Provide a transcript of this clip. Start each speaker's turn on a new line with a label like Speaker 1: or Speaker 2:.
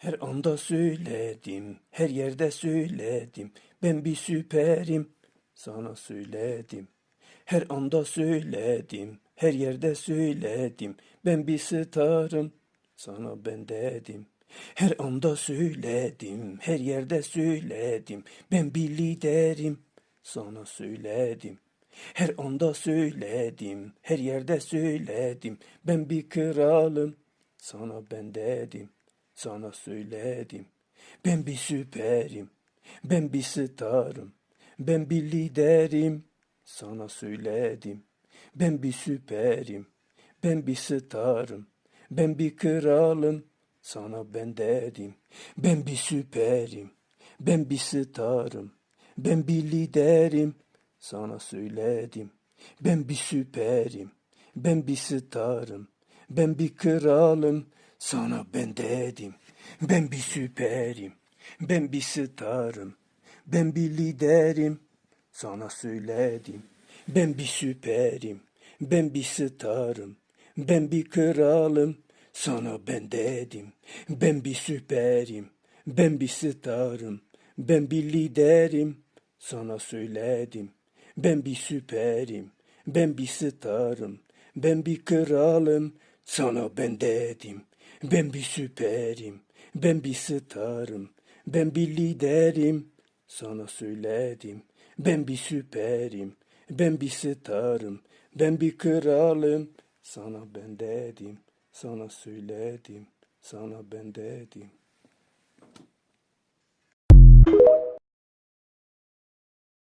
Speaker 1: Her anda söyledim, her yerde söyledim. Ben bir süperim, sana söyledim. Her anda söyledim, her yerde söyledim. Ben bir starım, sana ben dedim. Her anda söyledim, her yerde söyledim. Ben bir liderim, sana söyledim. Her anda söyledim, her yerde söyledim. Ben bir kralım, sana ben dedim. Sana söyledim. Ben bir süperim, ben bir starım. Ben bir liderim, sana söyledim. Ben bir süperim, ben bir starım. Ben bir kralım, sana ben dedim. Ben bir süperim, ben bir starım. Ben bir liderim, sana söyledim. Ben bir süperim, ben bir starım. Ben bir kralım, sana ben dedim. Ben bir süperim, ben bir starım. Ben bir liderim, sana söyledim. Ben bir süperim, ben bir starım. Ben bir kralım, sana ben dedim. Ben bir süperim, ben bir starım. Ben bir liderim, sana söyledim. Ben bir süperim, ben bir starım. Ben bir kralım, sana ben dedim. Ben bir süperim, ben bir starım. Ben bir liderim, sana söyledim. Ben bir süperim, ben bir starım. Ben bir kralım, sana ben dedim. Sana söyledim, sana ben dedim.